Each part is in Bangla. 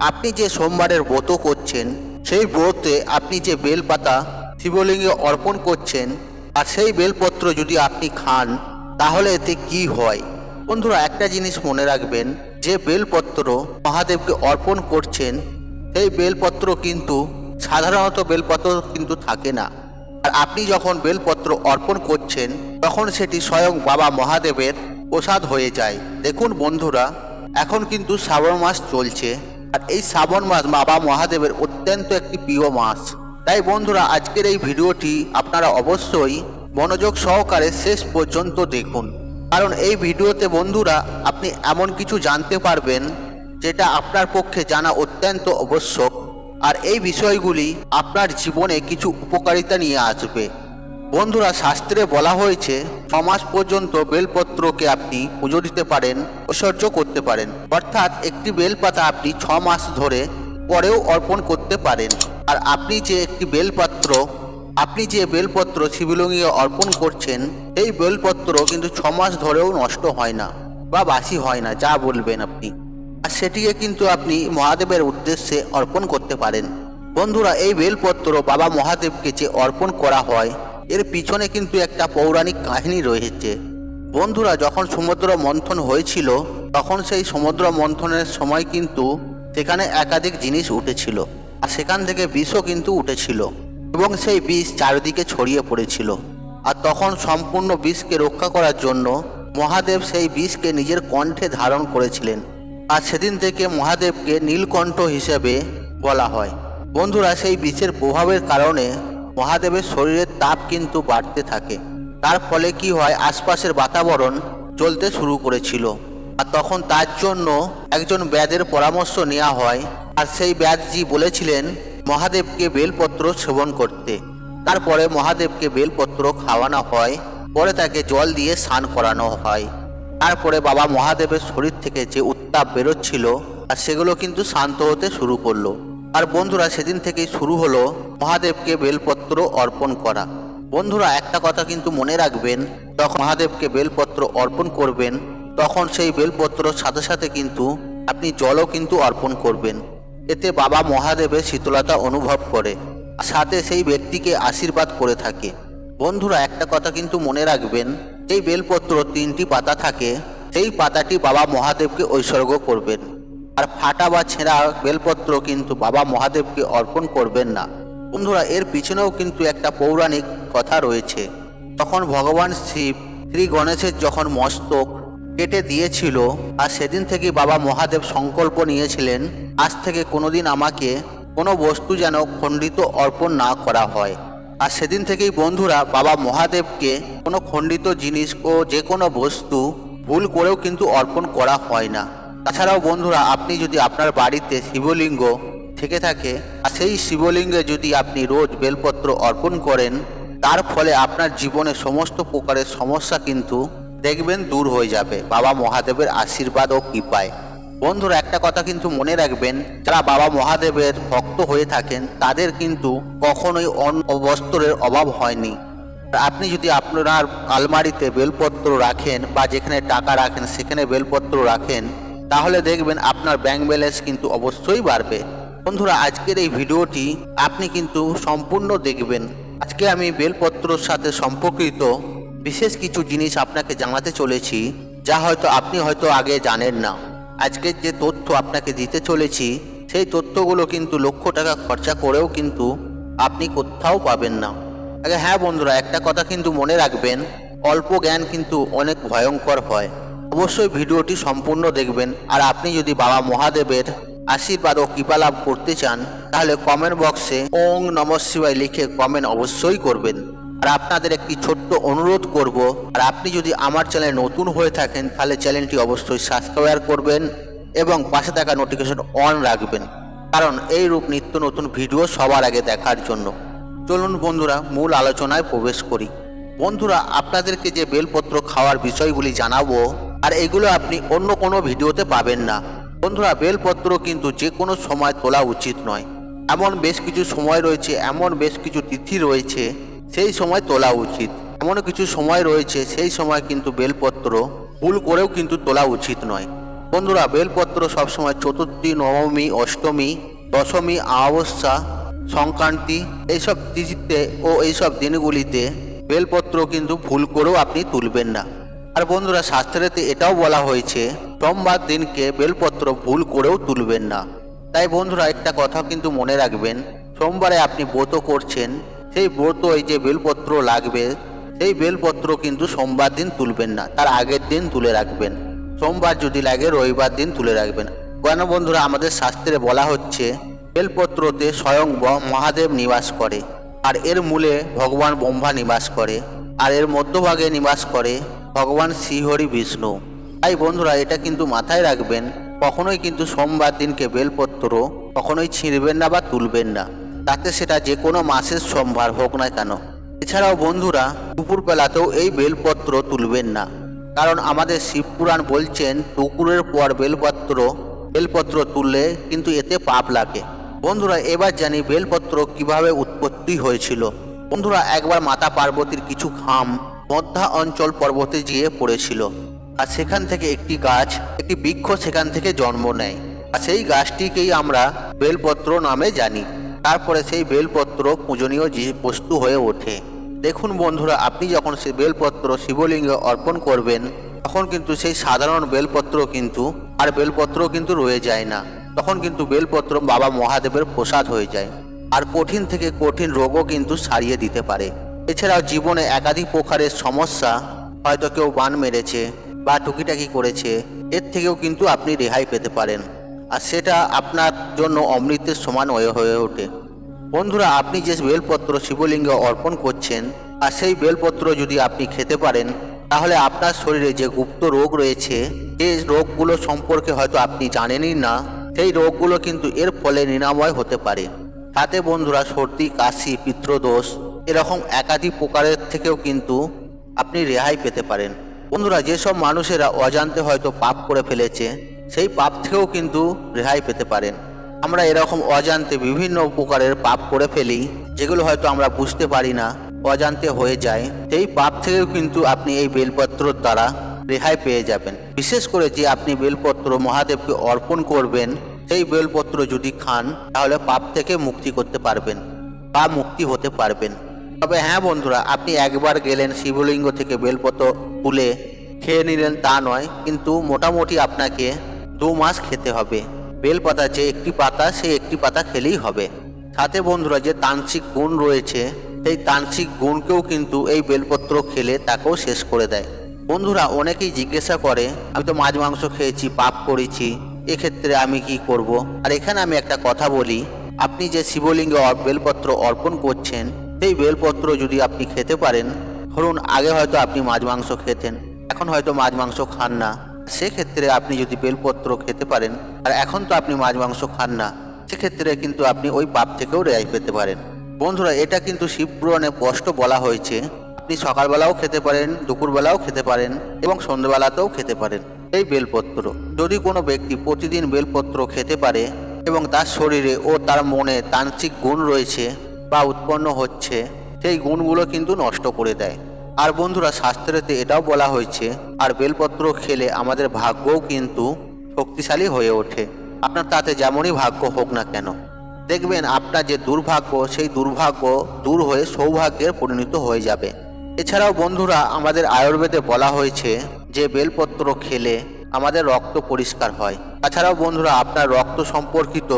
আপনি যে সোমবারের ব্রত করছেন, সেই ব্রতে আপনি যে বেলপাতা শিবলিঙ্গে অর্পণ করছেন, আর সেই বেলপত্র যদি আপনি খান, তাহলে এতে কি হয়? বন্ধুরা, একটা জিনিস মনে রাখবেন, যে বেলপত্র মহাদেবকে অর্পণ করছেন, সেই বেলপত্র কিন্তু সাধারণত বেলপত্র কিন্তু থাকে না। আর আপনি যখন বেলপত্র অর্পণ করছেন, তখন সেটি স্বয়ং বাবা মহাদেবের প্রসাদ হয়ে যায়। দেখুন বন্ধুরা এখন কিন্তু শ্রাবণ মাস চলছে। আর এই শ্রাবণ মাস বাবা মহাদেবের অত্যন্ত একটি প্রিয় মাস। তাই বন্ধুরা, আজকের এই ভিডিওটি আপনারা অবশ্যই মনোযোগ সহকারে শেষ পর্যন্ত দেখুন। কারণ এই ভিডিওতে বন্ধুরা, আপনি এমন কিছু জানতে পারবেন যেটা আপনার পক্ষে জানা অত্যন্ত আবশ্যক। আর এই বিষয়গুলি আপনার জীবনে কিছু উপকারিতা নিয়ে আসবে। বন্ধুরা, শাস্ত্রে বলা হয়েছে ছমাস পর্যন্ত বেলপত্রকে আপনি পুজো দিতে পারেন, ঐশ্বর্য করতে পারেন। অর্থাৎ একটি বেলপাতা আপনি ছ মাস ধরে পরেও অর্পণ করতে পারেন। আর আপনি যে একটি বেলপাত্র, আপনি যে বেলপত্র শিবলিঙ্গে অর্পণ করছেন, এই বেলপত্র কিন্তু ছ মাস ধরেও নষ্ট হয় না বা বাসি হয় না, যা বলবেন আপনি। আর সেটিকে কিন্তু আপনি মহাদেবের উদ্দেশ্যে অর্পণ করতে পারেন। বন্ধুরা, এই বেলপত্র বাবা মহাদেবকে যে অর্পণ করা হয় এর পিছনে কিন্তু একটা পৌরাণিক কাহিনী রয়েছে। বন্ধুরা, যখন সমুদ্র মন্থন হয়েছিল, তখন সেই সমুদ্র মন্থনের সময় কিন্তু সেখানে একাধিক জিনিস উঠেছিল আর সেখান থেকে বিষও কিন্তু উঠেছিল এবং সেই বিষ চারিদিকে ছড়িয়ে পড়েছিল। আর তখন সম্পূর্ণ বিষকে রক্ষা করার জন্য মহাদেব সেই বিষকে নিজের কণ্ঠে ধারণ করেছিলেন। আর সেদিন থেকে মহাদেবকে নীলকণ্ঠ হিসেবে বলা হয়। বন্ধুরা, সেই বিষের প্রভাবের কারণে মহাদেবের শরীরের তাপ কিন্তু বাড়তে থাকে। তার ফলে কি হয়, আশপাশের বাতাবরণ চলতে শুরু করেছিল। আর তখন তার জন্য একজন ব্যাধের পরামর্শ নেওয়া হয়। আর সেই ব্যাধজি বলেছিলেন, মহাদেবকে বেলপত্র সেবন করতে। তারপরে মহাদেবকে বেলপত্র খাওয়ানো হয়। পরে তাকে জল দিয়ে স্নান করানো হয়। তারপরে বাবা মহাদেবের শরীর থেকে যে উত্তাপ বেরোচ্ছিল, আর সেগুলো কিন্তু শান্ত হতে শুরু করল। আর বন্ধুরা, সেদিন থেকেই শুরু হলো মহাদেবকে বেলপত্র অর্পণ করা। বন্ধুরা, একটা কথা কিন্তু মনে রাখবেন, যখন মহাদেবকে বেলপত্র অর্পণ করবেন, তখন সেই বেলপত্রর সাথে সাথে কিন্তু আপনি জলও কিন্তু অর্পণ করবেন। এতে বাবা মহাদেবের শীতলতা অনুভব করে সাথে সেই ব্যক্তিকে আশীর্বাদ করে থাকে। বন্ধুরা, একটা কথা কিন্তু মনে রাখবেন এই বেলপত্র তিনটি পাতা থাকে, সেই পাতাটি বাবা মহাদেবকে ঐশ্বর্য করবেন। আর ফাটা বা ছেঁড়া বেলপত্র কিন্তু বাবা মহাদেবকে অর্পণ করবেন না। বন্ধুরা, এর পিছনেও কিন্তু একটা পৌরাণিক কথা রয়েছে। তখন ভগবান শিব শ্রী গণেশের যখন মস্তক কেটে দিয়েছিল, আর সেদিন থেকে বাবা মহাদেব সংকল্প নিয়েছিলেন, আজ থেকে কোনোদিন আমাকে কোনো বস্তু যেন খণ্ডিত অর্পণ না করা হয়। আর সেদিন থেকেই বন্ধুরা, বাবা মহাদেবকে কোনো খণ্ডিত জিনিস ও যে কোনো বস্তু ভুল করেও কিন্তু অর্পণ করা হয় না। তাছাড়াও বন্ধুরা, আপনি যদি আপনার বাড়িতে শিবলিঙ্গ থেকে থাকে, আর সেই শিবলিঙ্গে যদি আপনি রোজ বেলপত্র অর্পণ করেন, তার ফলে আপনার জীবনে সমস্ত প্রকারের সমস্যা কিন্তু দেখবেন দূর হয়ে যাবে। বাবা মহাদেবের আশীর্বাদ ও কৃপায়। বন্ধুরা, একটা কথা কিন্তু মনে রাখবেন, যারা বাবা মহাদেবের ভক্ত হয়ে থাকেন, তাদের কিন্তু কখনোই অন্ন ও বস্ত্রের অভাব হয়নি। আপনি যদি আপনার আলমারিতে বেলপত্র রাখেন বা যেখানে টাকা রাখেন, সেখানে বেলপত্র রাখেন তাহলে দেখবেন আপনার ব্যাংক ব্যালেন্স কিন্তু অবশ্যই বাড়বে। বন্ধুরা, আজকের এই ভিডিওটি আপনি কিন্তু সম্পূর্ণ দেখবেন। আজকে আমি বেলপত্রর সাথে সম্পর্কিত বিশেষ কিছু জিনিস আপনাকে জানাতে চলেছি, যা হয়তো আপনি হয়তো আগে জানেন না। আজকের যে তথ্য আপনাকে দিতে চলেছি, সেই তথ্যগুলো কিন্তু লক্ষ টাকা খরচা করেও কিন্তু আপনি কোথাও পাবেন না। আগে হ্যাঁ বন্ধুরা, একটা কথা কিন্তু মনে রাখবেন, অল্প জ্ঞান কিন্তু অনেক ভয়ঙ্কর হয়। অবশ্যই ভিডিওটি সম্পূর্ণ দেখবেন। আর আপনি যদি বাবা মহাদেবের আশীর্বাদ ও কৃপা লাভ করতে চান, তাহলে কমেন্ট বক্সে ওং নম শিবায় লিখে কমেন্ট অবশ্যই করবেন। আর আপনাদের একটি ছোট্ট অনুরোধ করব, আর আপনি যদি আমার চ্যানেল নতুন হয়ে থাকেন, তাহলে চ্যানেলটি অবশ্যই সাবস্ক্রাইব করবেন এবং পাশে থাকা নোটিফিকেশন অন রাখবেন। কারণ এই রূপ নিত্য নতুন ভিডিও সবার আগে দেখার জন্য। চলুন বন্ধুরা, মূল আলোচনায় প্রবেশ করি। বন্ধুরা, আপনাদেরকে যে বেলপত্র খাওয়ার বিষয়গুলি জানাব আর এগুলো আপনি অন্য কোনো ভিডিওতে পাবেন না। বন্ধুরা, বেলপত্র কিন্তু যে কোনো সময় তোলা উচিত নয়। এমন বেশ কিছু সময় রয়েছে, এমন বেশ কিছু তিথি রয়েছে, সেই সময় তোলা উচিত। এমন কিছু সময় রয়েছে, সেই সময় কিন্তু বেলপত্র ভুল করেও কিন্তু তোলা উচিত নয়। বন্ধুরা, বেলপত্র সবসময় চতুর্থী, নবমী, অষ্টমী, দশমী, অমাবস্যা, সংক্রান্তি, এইসব তিথিতে ও এইসব দিনগুলিতে বেলপত্র কিন্তু ভুল করেও আপনি তুলবেন না। আর বন্ধুরা, শাস্ত্রেতে এটাও বলা হয়েছে, সোমবার দিনকে বেলপত্র ভুল করেও তুলবেন না। তাই বন্ধুরা, একটা কথা কিন্তু মনে রাখবেন, সোমবারে আপনি ব্রত করছেন, সেই ব্রত, এই যে বেলপত্র লাগবে, সেই বেলপত্র কিন্তু সোমবার দিন তুলবেন না, তার আগের দিন তুলে রাখবেন। সোমবার যদি লাগে, রবিবার দিন তুলে রাখবেন। কেন বন্ধুরা, আমাদের শাস্ত্রে বলা হচ্ছে, বেলপত্রতে স্বয়ং মহাদেব নিবাস করে, আর এর মূলে ভগবান ব্রহ্মা নিবাস করে, আর এর মধ্যভাগে নিবাস করে ভগবান শ্রীহরি বিষ্ণু। তাই বন্ধুরা, এটা কিন্তু মাথায় রাখবেন, কখনোই কিন্তু সোমবার দিনকে বেলপত্র, কখনোই ছিঁড়বেন না বা তুলবেন না। তাতে সেটা যে কোনো মাসের সোমবার হোক না কেন। এছাড়াও বন্ধুরা, দুপুরবেলাতেও এই বেলপত্র তুলবেন না। কারণ আমাদের শিবপুরাণ বলছেন, দুপুরের পর বেলপত্র বেলপত্র তুললে কিন্তু এতে পাপ লাগে। বন্ধুরা, এবার জানি বেলপত্র কীভাবে উৎপত্তি হয়েছিল। বন্ধুরা, একবার মাতা পার্বতীর কিছু খাম মধ্যা অঞ্চল পর্বতে গিয়ে পড়েছিল। আর সেখান থেকে একটি গাছ, একটি বৃক্ষ সেখান থেকে জন্ম নেয়। আর সেই গাছটিকেই আমরা বেলপত্র নামে জানি। তারপরে সেই বেলপত্র পূজনীয় বস্তু হয়ে ওঠে। দেখুন বন্ধুরা, আপনি যখন সেই বেলপত্র শিবলিঙ্গে অর্পণ করবেন, তখন কিন্তু সেই সাধারণ বেলপত্র কিন্তু, আর বেলপত্র কিন্তু রয়ে যায় না। তখন কিন্তু বেলপত্র বাবা মহাদেবের প্রসাদ হয়ে যায়। আর কঠিন থেকে কঠিন রোগও কিন্তু সারিয়ে দিতে পারে। এছাড়াও জীবনে একাধিক প্রকারের সমস্যা হয়তো কেউ বান মেরেছে বা টুকিটাকি করেছে, এর থেকেও কিন্তু আপনি রেহাই পেতে পারেন। আর সেটা আপনার জন্য অমৃতের সমান হয়ে হয়ে ওঠে। বন্ধুরা, আপনি যে বেলপত্র শিবলিঙ্গে অর্পণ করছেন, আর সেই বেলপত্র যদি আপনি খেতে পারেন, তাহলে আপনার শরীরে যে গুপ্ত রোগ রয়েছে, যে রোগগুলো সম্পর্কে হয়তো আপনি জানেনই না, সেই রোগগুলো কিন্তু এর ফলে নিরাময় হতে পারে। সাথে বন্ধুরা, সর্দি, কাশি পিত্রদোষ এরকম একাধিক প্রকারের থেকেও কিন্তু আপনি রেহাই পেতে পারেন। বন্ধুরা, যেসব মানুষেরা অজান্তে হয়তো পাপ করে ফেলেছে, সেই পাপ থেকেও কিন্তু রেহাই পেতে পারেন। আমরা এরকম অজান্তে বিভিন্ন প্রকারের পাপ করে ফেলি, যেগুলো হয়তো আমরা বুঝতে পারি না, অজান্তে হয়ে যায়। সেই পাপ থেকেও কিন্তু আপনি এই বেলপত্রর দ্বারা রেহাই পেয়ে যাবেন। বিশেষ করে যে আপনি বেলপত্র মহাদেবকে অর্পণ করবেন, সেই বেলপত্র যদি খান, তাহলে পাপ থেকে মুক্তি করতে পারবেন বা মুক্তি হতে পারবেন। তবে হ্যাঁ বন্ধুরা, আপনি একবার গেলেন শিবলিঙ্গ থেকে বেলপত্র তুলে খেয়ে নিলেন, তা নয়, কিন্তু মোটামুটি আপনাকে দু মাস খেতে হবে। বেলপাতা যে একটি পাতা, সেই একটি পাতা খেলেই হবে। সাথে বন্ধুরা, যে তান্ত্রিক গুণ রয়েছে, সেই তান্ত্রিক গুণকেও কিন্তু এই বেলপত্র খেলে তাকেও শেষ করে দেয়। বন্ধুরা, অনেকেই জিজ্ঞাসা করে, আমি তো মাছ মাংস খেয়েছি, পাপ করেছি, এক্ষেত্রে আমি কি করব? আর এখানে আমি একটা কথা বলি, আপনি যে শিবলিঙ্গে বেলপত্র অর্পণ করছেন সেই বেলপত্র যদি আপনি খেতে পারেন, ধরুন আগে হয়তো আপনি মাছ মাংস খেতেন, এখন হয়তো মাছ মাংস খান না। সেক্ষেত্রে আপনি যদি বেলপত্র খেতে পারেন, আর এখন তো আপনি মাছ মাংস খান না, সেক্ষেত্রে কিন্তু আপনি ওই পাপ থেকেও রেহাই পেতে পারেন। বন্ধুরা, এটা কিন্তু শিবপুরাণে স্পষ্ট বলা হয়েছে। আপনি সকালবেলাও খেতে পারেন, দুপুরবেলাও খেতে পারেন এবং সন্ধ্যেবেলাতেও খেতে পারেন এই বেলপত্র। যদি কোনো ব্যক্তি প্রতিদিন বেলপত্র খেতে পারে এবং তার শরীরে ও তার মনে তান্ত্রিক গুণ রয়েছে বা উৎপন্ন হচ্ছে, সেই গুণগুলো কিন্তু নষ্ট করে দেয়। আর বন্ধুরা, শাস্ত্রেতে এটাও বলা হয়েছে, আর বেলপত্র খেলে আমাদের ভাগ্যও কিন্তু শক্তিশালী হয়ে ওঠে। আপনার তাতে যেমনই ভাগ্য হোক না কেন। দেখবেন আপনার যে দুর্ভাগ্য, সেই দুর্ভাগ্য দূর হয়ে সৌভাগ্যের পরিণত হয়ে যাবে। এছাড়াও বন্ধুরা, আমাদের আয়ুর্বেদে বলা হয়েছে যে, বেলপত্র খেলে আমাদের রক্ত পরিষ্কার হয়। তাছাড়াও বন্ধুরা, আপনার রক্ত সম্পর্কিত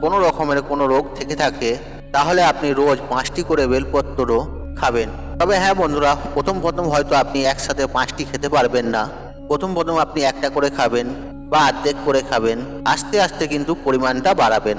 কোনো রকমের কোনো রোগ থেকে থাকে তাহলে আপনি রোজ পাঁচটি করে বেলপত্র খাবেন। তবে হ্যাঁ বন্ধুরা, প্রথম প্রথম হয়তো আপনি একসাথে পাঁচটি খেতে পারবেন না। প্রথম প্রথম আপনি একটা করে খাবেন বা অর্ধেক করে খাবেন, আস্তে আস্তে কিন্তু পরিমাণটা বাড়াবেন।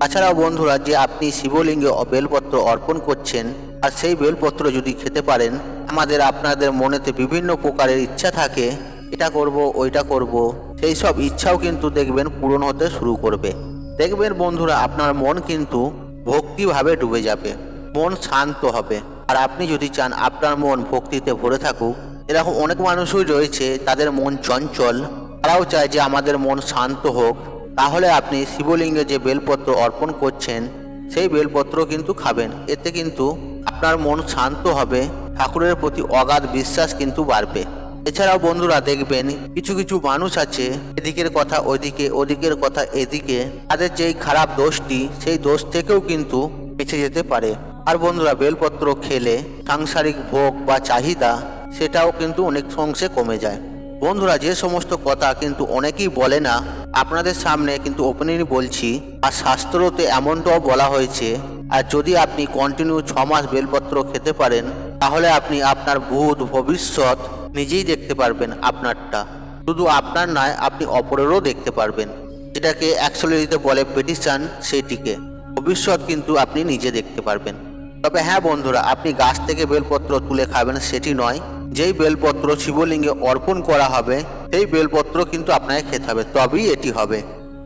তাছাড়াও বন্ধুরা, যে আপনি শিবলিঙ্গে বেলপত্র অর্পণ করছেন, আর সেই বেলপত্র যদি খেতে পারেন, আমাদের আপনাদের মনেতে বিভিন্ন প্রকারের ইচ্ছা থাকে, এটা করব, ওইটা করব, সেই সব ইচ্ছাও কিন্তু দেখবেন পূরণ হতে শুরু করবে। দেখবেন বন্ধুরা, আপনার মন কিন্তু ভক্তিভাবে ডুবে যাবে। মন শান্ত হবে। আর আপনি যদি চান আপনার মন ভক্তিতে ভরে থাকুক, এরকম অনেক মানুষই রয়েছে, তাদের মন চঞ্চল। তারাও চায় যে আমাদের মন শান্ত হোক। তাহলে আপনি শিবলিঙ্গে যে বেলপত্র অর্পণ করছেন, সেই বেলপত্র কিন্তু খাবেন। এতে কিন্তু আপনার মন শান্ত হবে, ঠাকুরের প্রতি অগাধ বিশ্বাস কিন্তু বাড়বে। এছাড়াও বন্ধুরা দেখবেন কিছু কিছু মানুষ আছে, এদিকের কথা ওইদিকে ওদিকের কথা এদিকে, তাদের যেই খারাপ দোষটি, সেই দোষ থেকেও কিন্তু বেঁচে যেতে পারে। আর বন্ধুরা, বেলপত্র খেলে সাংসারিক ভোগ বা চাহিদা, সেটাও কিন্তু অনেক অংশে কমে যায়। বন্ধুরা, যে সমস্ত কথা কিন্তু অনেকেই বলে না, আপনাদের সামনে কিন্তু ওপেনলি বলছি, আর শাস্ত্রতে এমনটাও বলা হয়েছে, আর যদি আপনি কন্টিনিউ ছ মাস বেলপত্র খেতে পারেন, তাহলে আপনি আপনার ভূত ভবিষ্যৎ নিজেই দেখতে পারবেন আপনারটা। শুধু আপনার নয়, আপনি অপরেরও দেখতে পারবেন। যেটাকে অ্যাকচুয়ালিতে বলে পেটিশন সেটিকে। ভবিষ্যৎ কিন্তু আপনি নিজে দেখতে পারবেন। তবে হ্যাঁ বন্ধুরা, আপনি গাছ থেকে বেলপত্র তুলে খাবেন, সেটি নয়। যেই বেলপত্র শিবলিঙ্গে অর্পণ করা হবে, সেই বেলপত্র কিন্তু আপনাকে খেতে হবে, তবেই এটি হবে।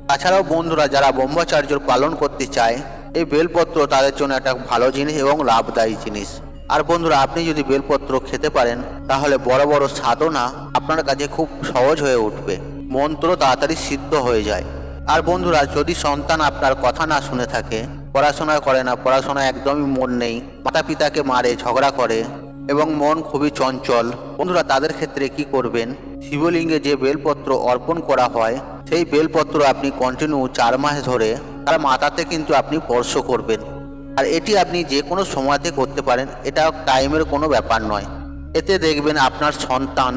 তাছাড়াও বন্ধুরা, যারা ব্রহ্মচার্য পালন করতে চায়, এই বেলপত্র তাদের জন্য একটা ভালো জিনিস এবং লাভদায়ী জিনিস। আর বন্ধুরা, আপনি যদি বেলপত্র খেতে পারেন, তাহলে বড় বড় সাধনা আপনার কাছে খুব সহজ হয়ে উঠবে। মন্ত্র তাড়াতাড়ি সিদ্ধ হয়ে যায়। আর বন্ধুরা, যদি সন্তান আপনার কথা না শুনে থাকে, পড়াশোনা করে না, পড়াশোনা একদমই মন নেই মাতা পিতাকে মারে, ঝগড়া করে, এবং মন খুবই চঞ্চল, বন্ধুরা, তাদের ক্ষেত্রে কি করবেন? শিবলিঙ্গে যে বেলপত্র অর্পণ করা হয়, সেই বেলপত্র আপনি কন্টিনিউ চার মাস ধরে, তার মাথাতে কিন্তু আপনি স্পর্শ করবেন। আর এটি আপনি যে কোনো সময়তে করতে পারেন, এটা টাইমের কোনো ব্যাপার নয়। এতে দেখবেন আপনার সন্তান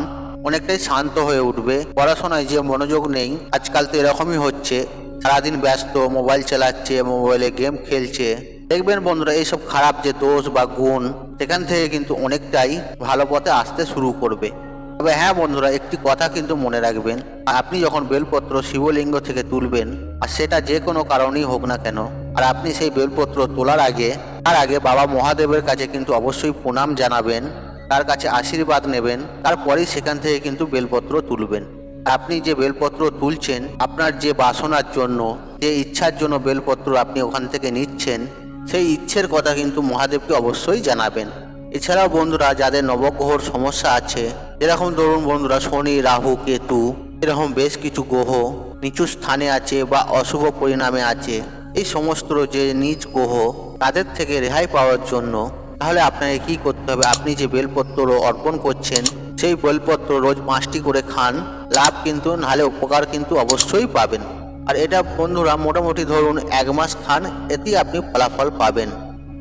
অনেকটাই শান্ত হয়ে উঠবে, পড়াশোনায় যে মনোযোগ নেই, আজকাল তো এরকমই হচ্ছে, সারাদিন ব্যস্ত, মোবাইল চালাচ্ছে, মোবাইলে গেম খেলছে। দেখবেন বন্ধুরা, এইসব খারাপ যে দোষ বা গুণ, সেখান থেকে কিন্তু অনেকটাই ভালো পথে আসতে শুরু করবে। তবে হ্যাঁ বন্ধুরা, একটি কথা কিন্তু মনে রাখবেন, আপনি যখন বেলপত্র শিবলিঙ্গ থেকে তুলবেন, আর সেটা যে কোনো কারণেই হোক না কেন আর আপনি সেই বেলপত্র তোলার আগে, তার আগে বাবা মহাদেবের কাছে কিন্তু অবশ্যই প্রণাম জানাবেন, তার কাছে আশীর্বাদ নেবেন, তারপরেই সেখান থেকে কিন্তু বেলপত্র তুলবেন। আপনি যে বেলপত্র তুলছেন, আপনার যে বাসনার জন্য, যে ইচ্ছার জন্য বেলপত্র আপনি ওখান থেকে নিচ্ছেন, সেই ইচ্ছের কথা কিন্তু মহাদেবকে অবশ্যই জানাবেন। এছাড়াও বন্ধুরা, যাদের নবগ্রহর সমস্যা আছে, যেরকম ধরুন বন্ধুরা, শনি, রাহু, কেতু, এরকম বেশ কিছু গ্রহ নিচু স্থানে আছে বা অশুভ পরিণামে আছে এই সমস্ত যে নিজ গ্রহ তাদের থেকে রেহাই পাওয়ার জন্য, তাহলে আপনাকে কি করতে হবে? আপনি যে বেলপত্র অর্পণ করছেন, সেই বেলপত্র রোজ পাঁচটি করে খান, লাভ কিন্তু, নাহলে উপকার কিন্তু অবশ্যই পাবেন। আর এটা বন্ধুরা মোটামুটি ধরুন এক মাস খান, এতেই আপনি ফলাফল পাবেন।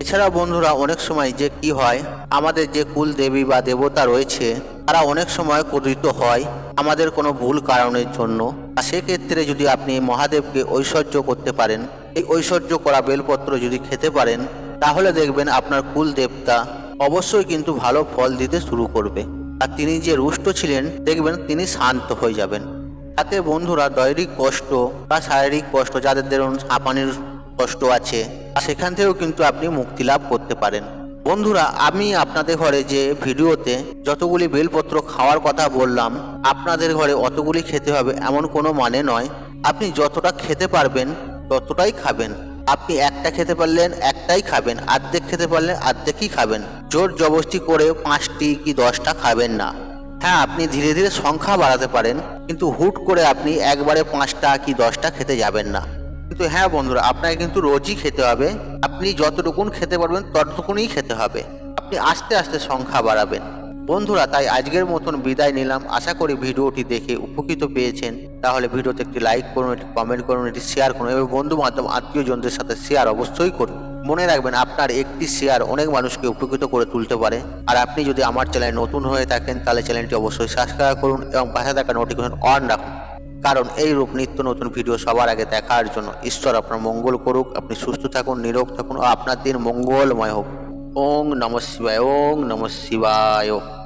এছাড়া বন্ধুরা অনেক সময় যে কি হয়, আমাদের যে কুল দেবী বা দেবতা রয়েছে, তারা অনেক সময় ক্রোধিত হয় আমাদের কোনো ভুল কারণের জন্য। আর সেক্ষেত্রে যদি আপনি মহাদেবকে ঐশ্বর্য করতে পারেন এই ঐশ্বর্য করা বেলপত্র যদি খেতে পারেন, তাহলে দেখবেন আপনার কুল দেবতা অবশ্যই কিন্তু ভালো ফল দিতে শুরু করবে। আর তিনি যে রুষ্ট ছিলেন, দেখবেন তিনি শান্ত হয়ে যাবেন। তাতে বন্ধুরা দৈনিক কষ্ট বা শারীরিক কষ্ট, যাদের ধরুন হাঁপানির কষ্ট আছে সেখান থেকেও কিন্তু আপনি মুক্তি লাভ করতে পারেন। বন্ধুরা, আমি আপনাদের ঘরে যে ভিডিওতে যতগুলি বেলপত্র খাওয়ার কথা বললাম, আপনাদের ঘরে অতগুলি খেতে হবে এমন কোনো মানে নয়। আপনি যতটা খেতে পারবেন ততটাই খাবেন। আপনি একটা খেতে পারলেন, একটাই খাবেন। আর্ধেক খেতে পারলেন, আর্ধেকই খাবেন। জোর জবস্তি করে পাঁচটি কি দশটা খাবেন না। হ্যাঁ আপনি ধীরে ধীরে সংখ্যা বাড়াতে পারেন, কিন্তু হুট করে আপনি একবারে পাঁচটা কি দশটা খেতে যাবেন না। কিন্তু হ্যাঁ বন্ধুরা, আপনাকে কিন্তু রোজই খেতে হবে। আপনি যতটুকুন খেতে পারবেন, ততটুকুনই খেতে হবে। আপনি আস্তে আস্তে সংখ্যা বাড়াবেন। বন্ধুরা, তাই আজকের মতন বিদায় নিলাম। আশা করি ভিডিওটি দেখে উপকৃত পেয়েছেন। তাহলে ভিডিওতে একটি লাইক করুন, একটি কমেন্ট করুন, একটি শেয়ার করুন এবং বন্ধু বান্ধব আত্মীয়জনদের সাথে শেয়ার অবশ্যই করুন। মনে রাখবেন আপনার একটি শেয়ার অনেক মানুষকে উপকৃত করে তুলতে পারে। আর আপনি যদি আমার চ্যানেল নতুন হয়ে থাকেন, তাহলে চ্যানেলটি অবশ্যই সাবস্ক্রাইব করুন এবং পাশে থাকা নোটিফিকেশন অন রাখুন। কারণ এই রূপ নিত্য নতুন ভিডিও সবার আগে দেখার জন্য ঈশ্বর আপনার মঙ্গল করুক। আপনি সুস্থ থাকুন, নিরোগ থাকুন ও আপনার দিন মঙ্গলময় হোক। ওং নম শিবায় ওং নম শিবায়।